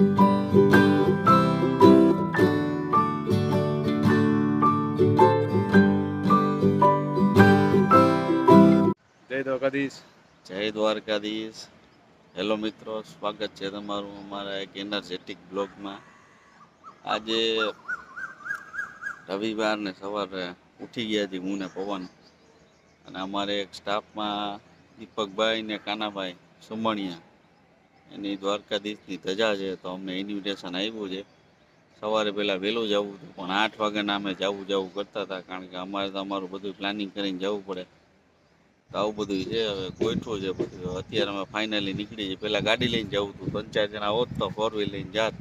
જય દ્વારકાધીશ. જય દ્વારકાધીશ. હેલો મિત્રો, સ્વાગત છે તમારું અમારા એક એનર્જેટિક બ્લોગમાં આજે રવિવારને સવારે ઉઠી ગયા હતી હું ને પવન. અને અમારે એક સ્ટાફમાં દીપકભાઈ ને કાનાભાઈ સુમણિયા. એની દ્વારકાધીશની ધજા છે તો અમને ઇન્વિટેશન આવ્યું છે. સવારે પહેલાં વહેલું જવું હતું પણ આઠ વાગ્યાના અમે જવું જવું કરતા હતા કારણ કે અમારે તો અમારું બધું પ્લાનિંગ કરીને જવું પડે. તો આવું બધું છે હવે ગોઠવું છે બધું. અત્યારે અમે ફાઇનલી નીકળી જઈએ. પહેલાં ગાડી લઈને જવું હતું ત્રણ ચાર જણા હોત તો ફોર વ્હીલ લઈને જાત.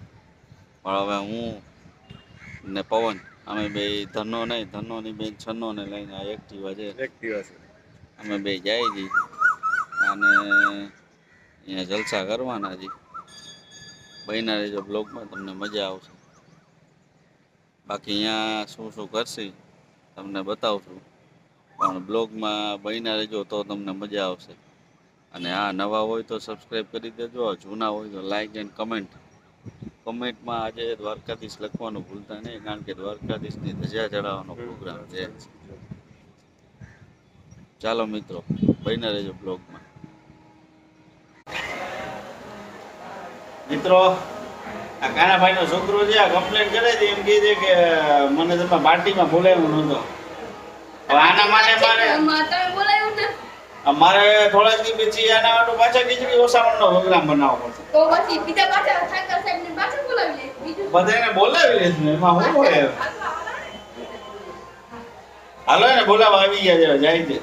પણ હવે હું ને પવન અમે બે ધનો નહીં ધનોની બેન છન્નો ને લઈને આ એક્ટિવા છે. એક્ટિવા છે. અમે બે જાય છીએ. અને અહીંયા જલસા કરવાના છીએ બહેના રહેજો બ્લોગમાં, તમને મજા આવશે. બાકી અહીંયા શું શું કરશે, તમને બતાવશું. પણ બ્લોગમાં બહેના રહેજો તો તમને મજા આવશે. અને આ નવા હોય તો સબસ્ક્રાઈબ કરી દેજો જૂના હોય તો લાઈક એન્ડ કમેન્ટ કમેન્ટમાં આજે દ્વારકાધીશ લખવાનું ભૂલતા નહીં, કારણ કે દ્વારકાધીશની ધજા ચડાવવાનો પ્રોગ્રામ છે. ચાલો મિત્રો, બન્યા રહેજો બ્લોગમાં. મિત્રો આ કાનાભાઈનો છોકરો છે આ કમ્પ્લેન કરે છે એમ કહે છે કે મને તમે પાર્ટીમાં બોલાવ્યો નહોતો. હવે આના માટે મારે માતા બોલાયું મારે થોડાક દી પછી આના માટે પાછા બીજી ઓસામણનો પ્રોગ્રામ બનાવવો પડશે. તો પછી બીજા પાછા ઠાકર સાહેબને પાછા બોલાવી લે બધાને બોલાવી લેશું એમાં હું હોય? હાલો ને બોલાવા આવી ગયા છે જાય છે.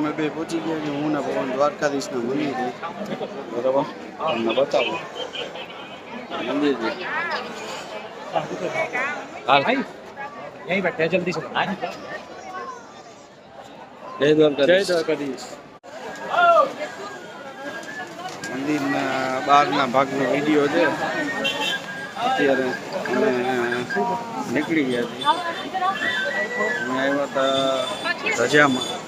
અમે બે પહોંચી ગયા કે હું ભગવાન દ્વારકાધીશના મંદિરે બરાબર. તમને બતાવો. મંદિર યહીં બેઠે જલ્દી સે જય મંદિરના બહારના ભાગનો વીડિયો છે. અત્યારે અમે નીકળી ગયા છીએ. અમે આવ્યા હતા રજામાં.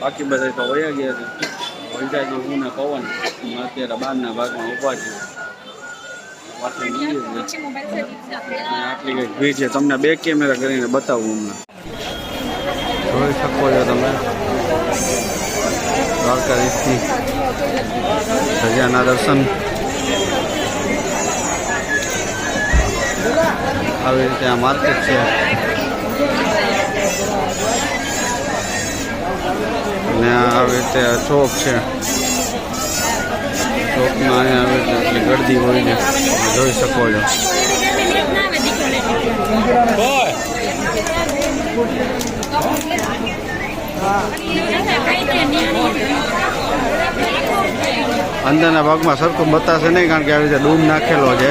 બાકી બધા તો વયા ગયા છે. વૈદાજી હું ને પવન. અમે અત્યારે બહારના ભાગમાં ઊભા છીએ આટલી કંઈક ભીડ છે. તમને બે કેમેરા કરીને બતાવું હમણાં. જોઈ શકો છો તમે. દ્વારકાધીશની ધજાના દર્શન. આવી રીતે આ માર્કેટ છે અને આ આવી રીતે ચોક છે. ચોકમાં આવી રીતે ગરદી હોય તમે જોઈ શકો છો. અંદરના ભાગમાં સરખું બતાશે નહીં કારણ કે આવી રીતે ડૂમ નાખેલો છે.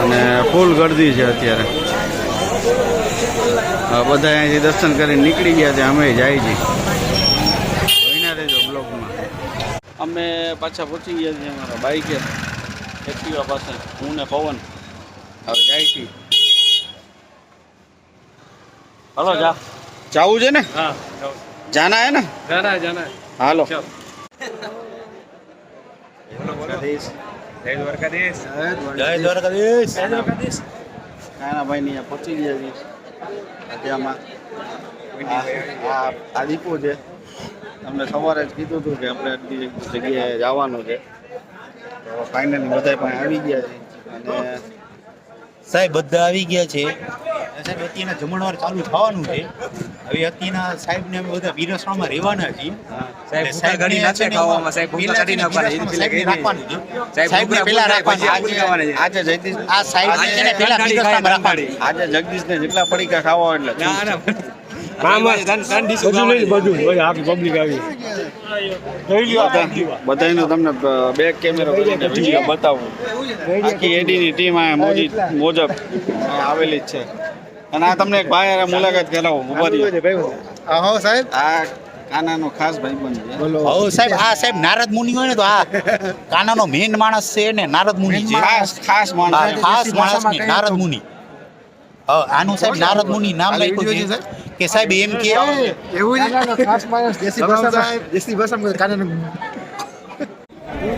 અને ફૂલ ગરદી છે અત્યારે. બધા અહીંથી દર્શન કરીને નીકળી ગયા છે. અમે જાય છીએ જોઈને રહેજો બ્લોગમાં અમે પાછા પહોંચી ગયા છીએ અમારા બાઈકે એક્ટિવા પાસે. હું ને પવન. હવે જાય છે હલો જા. જાવું છે ને? હા જાના હે ને? જાના જાના. હાલો. જય ભાઈ ની પહોંચી ગયા છીએ. અત્યારમાં. છે. તમને સવારે જ કીધું હતું કે આપણે આટલી જગ્યાએ જવાનું છે. તો ફાઇનલી બધા પણ આવી ગયા છે. અને સાહેબ બધા આવી ગયા છે. સાહેબ અત્યારના જમણવાર ચાલુ થવાનું છે. હવે અત્યારના સાહેબને અમે બધા પીરસવામાં રહેવાના છીએ. સાહેબ એટલે ભૂકા ઘડી નાખે ખાવામાં, સાહેબ કાઢી ને નાખવાના, પેલા રાખવાનું સાહેબ ભૂકા આજે. આજે જગદીશ આ સાહેબને ને પેલા ખાલી પીરસવામાં ખાલી રાખવાનું. આજે જેટલા પડીકા ખાવા એટલે ના ના. બધાયનો તમને બેક બે કેમેરો કરીને વીડિયો બતાવું. આખી એડીની ટીમ આ મોજી મોજબ આવેલી જ છે. અને આ તમને એક ભાઈ મુલાકાત કરાવો ઊભા. હો સાહેબ? આ કાનાનો ખાસ ભાઈ બન હો સાહેબ આ સાહેબ નારદ મુનિ હોય ને તો આ કાનાનો મેન માણસ છે ને નારદ મુનિ છે. ખાસ ખાસ માણસ ખાસ માણસ નારદ મુનિ. હા, આનું સાહેબ નારદ મુનિ નામ લખ્યું છે. કે સાહેબ એમ કે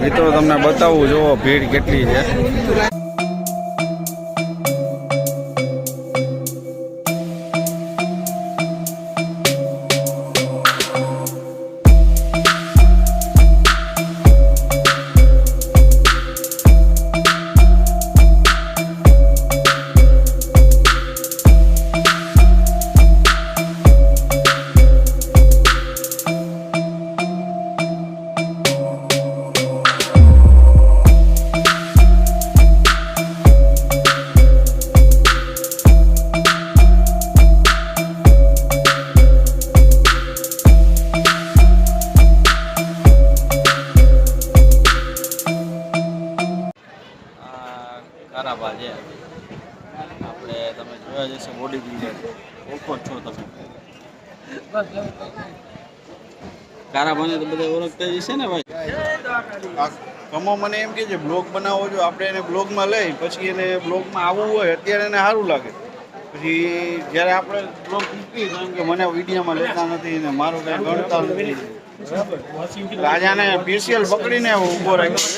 મિત્રો તમને બતાવું જુઓ ભીડ કેટલી છે. જોયા જશે બોડી બિલ્ડર ઓળખો છો તમે. કારાબાને તો બધા ઓળખતા જશે ને ભાઈ? કમો મને એમ કે છે બ્લોગ બનાવો જો આપણે એને બ્લોગમાં લઈ પછી એને બ્લોગમાં આવવું હોય અત્યારે એને સારું લાગે. પછી જ્યારે આપણે બ્લોગ મૂકી તો કે મને વિડીયોમાં લેતા નથી ને મારું કાંઈ ગણતા નથી. રાજાને પીસીએલ પકડીને ઊભો રાખ્યો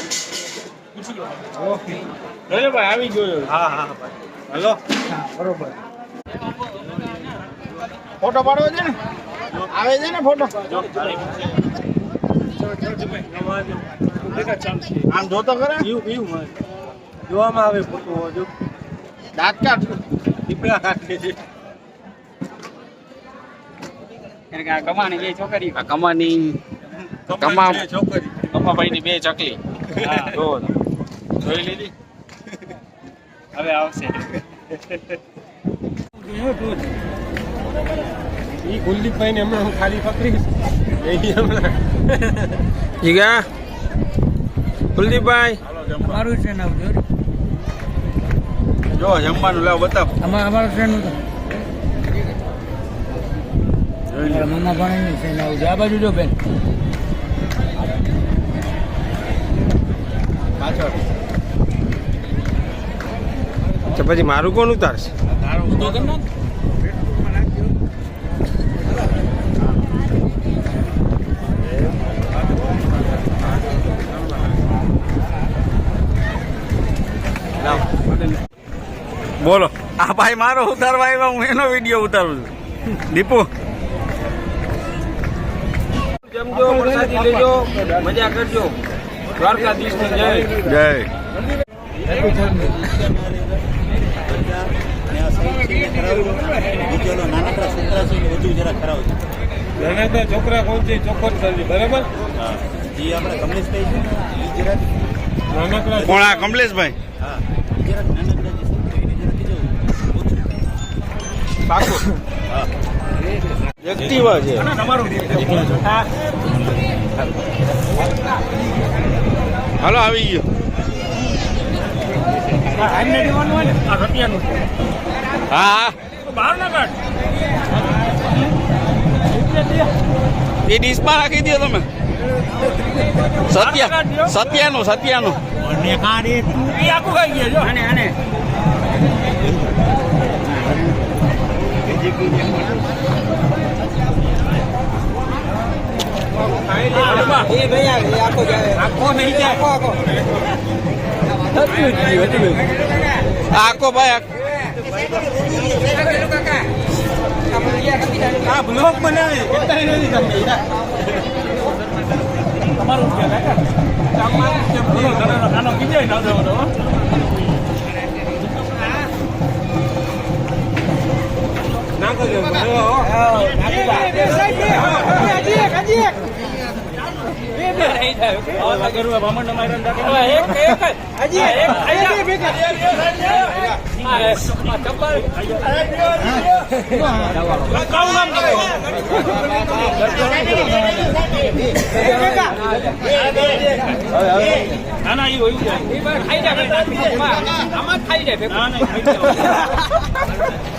છે. ભાઈ આવી ગયો હા હા હલો. બરોબર. ફોટો પાડવો છે ને? આવે છે ને ફોટો? આમ જોતો ખરા? જોવામાં આવે ફોટો જો. દાંત કાઢ. દીપડા કાઢે છે. કમાણી બે છોકરી કમાણી કમાની કમા છોકરી. કમાભાઈની બે ચકલી. જો. જોઈ લીધી? હવે આવશે. ઈ કુલદીપભાઈ ને હમણાં હું ખાલી પકડીશ. હમણાં. જીગા કુલદીપભાઈ મારું છે આવજો જો જમવાનું લાવ બતાવ. અમારું ટ્રેન મમ્મા પણ ટ્રેન આવજો આ બાજુ જો બેન. પાછળ. તો પછી મારું કોણ ઉતારશે? બોલો. આ ભાઈ મારો ઉતારવા આવ્યો હું એનો વીડિયો ઉતારું છું. દીપુ. જમજો પ્રસાદી લેજો મજા કરજો. દ્વારકાધીશ જય. જય. જય નાનકડા છોકરા છે વધુ જરા ખરાબ છે. નાના છોકરા કોણ છે ચોખ્ખો બરાબર? જે આપણે કમલેશભાઈ છે ને એ જરાક નાનકડા કોણ આ કમલેશભાઈ? હા નાનકડા એક્ટિવા છે. હાલો આવી ગયો. હા હા. એ ડીશમાં રાખી દો તમે. સત્ય સત્યાનું સત્યાનું. કાઢે આને આને એ ભાઈ આખો આખો આખો આખો આખો ભાઈ, આખો. આ બ્લોક બનાવે કેટલા નથી તમને તમારું છે કાકા નાનો કીધે ના દેવાનો નાખો જો લોક બનાવે નહીં થાય. એક એક ના ના એ હોય આમાં ખાઈ જાય ના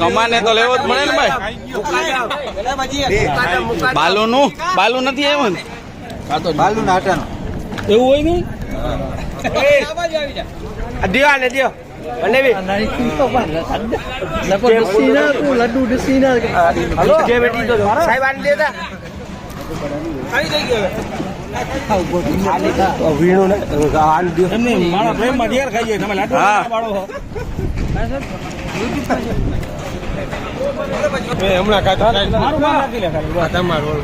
કમાને તો લેવો જ મળે ને ભાઈ. બાલુનું? બાલુ નથી આવ્યું ને? બાલુ ના એવું હોય નહીં? મારા પ્રેમમાં ઘેર ખાઈ જાય તમે લાડુ હા. પાડો છો એ હમણાં કાઢો મારું નામ નાખી લે ખાલી તમારું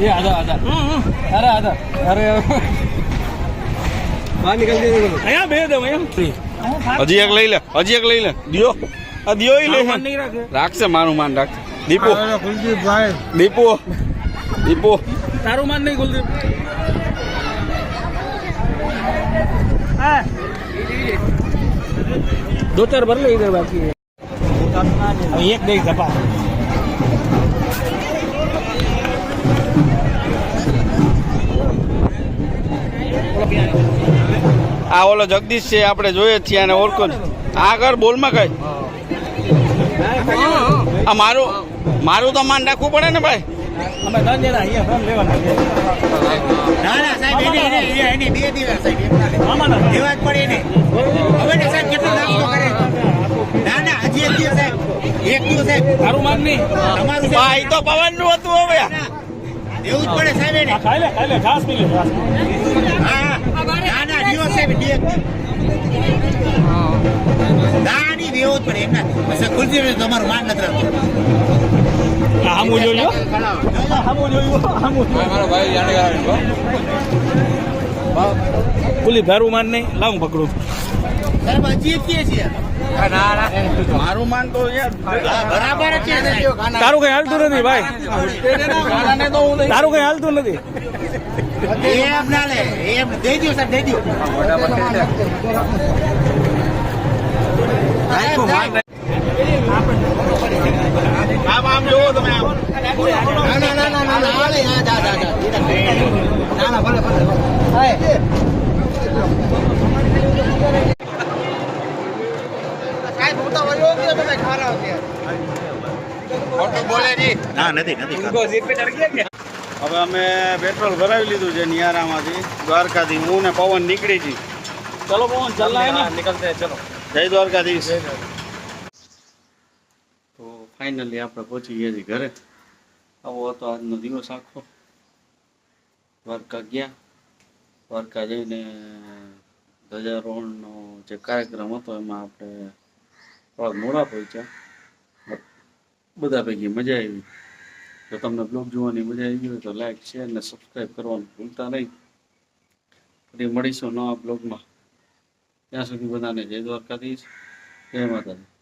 ये आधा आधा अरे आधा अरे बाहर निकल दे અહીંયા બે દે અહીંયા હજી એક લઈ લે હજી એક લઈ લે દિયો આ દિયો ઈ લે માન નહીં રાખે રાખશે મારું માન રાખશે દીપુ કુલદીપભાઈ દીપુ દીપુ તારું માન નહીં કુલદીપ दो चार भर ले इधर बाकी है अब एक આ ઓલો જગદીશ છે આપણે જોઈએ જ છીએ અને ઓળખો આગળ બોલમાં કઈ? આ મારું મારું તો માન રાખવું પડે ને ભાઈ? અમે ત્રણ જણા અહીંયા ફોન લેવાના છે. ના ના સાહેબ એને એને એને- એને બે દિવસ સાહેબ એમના લે. આમાં ના. દેવા જ પડે એને. સાહેબ કેટલો નાસ્તો ના ના હજી એક દિવસ એક દિવસ સાહેબ. તારું માન નહીં. તમારું આ સાહેબ. ઈ તો પવનનું હતું હવે એવું જ પડે સાહેબ ખાઈ લે ખાઈ લે ઘાસ પી લે ઘાસ હા ના ના દિવસ નહીં દેવું જ પડે એમના પછી ખુલતી તમારું માન નથી રાખતું આ હામું જોયો હામું જોયું હામું પુલી ભેરું માન નહીં લાવું પકડું સાહેબ હજી એક કે છે મારું માન તો યાર હા, બરાબર જ છે સાહેબ. તારું કઈ હાલતું નથી ભાઈ તારું કઈ હાલતું નથી એમ ના લે એમ દઈ દો સાહેબ દઈ દો સાહેબ, સાહેબ. આમ આમ જોવો તમે આમ ના ના ના ના ના ના હાલે, હા, જા, જા, જા. ના ના ભલે ભલે ના નથી નથી હવે અમે પેટ્રોલ ભરાવી લીધું છે નિયારામાંથી. દ્વારકાથી હું ને પવન નીકળી છી ચલો પવન ચલના નીકળતે ચલો. જય દ્વારકાધીશ. તો ફાઇનલી આપણે પહોંચી ગયા છીએ ઘરે. આવો હતો આજનો દિવસ આખો. દ્વારકા ગયા. દ્વારકા જઈને ધ્વજારોહણનો જે કાર્યક્રમ હતો એમાં આપણે થોડા મોડા પહોંચ્યા બધા પૈકી મજા આવી. જો તમને બ્લોગ જોવાની મજા આવી હોય તો લાઈક શેર અને સબસ્ક્રાઈબ કરવાનું ભૂલતા નહીં. ફરી મળીશું નવા બ્લોગમાં. ત્યાં સુધી બધાને જય દ્વારકાધીશ. જય માતાજી.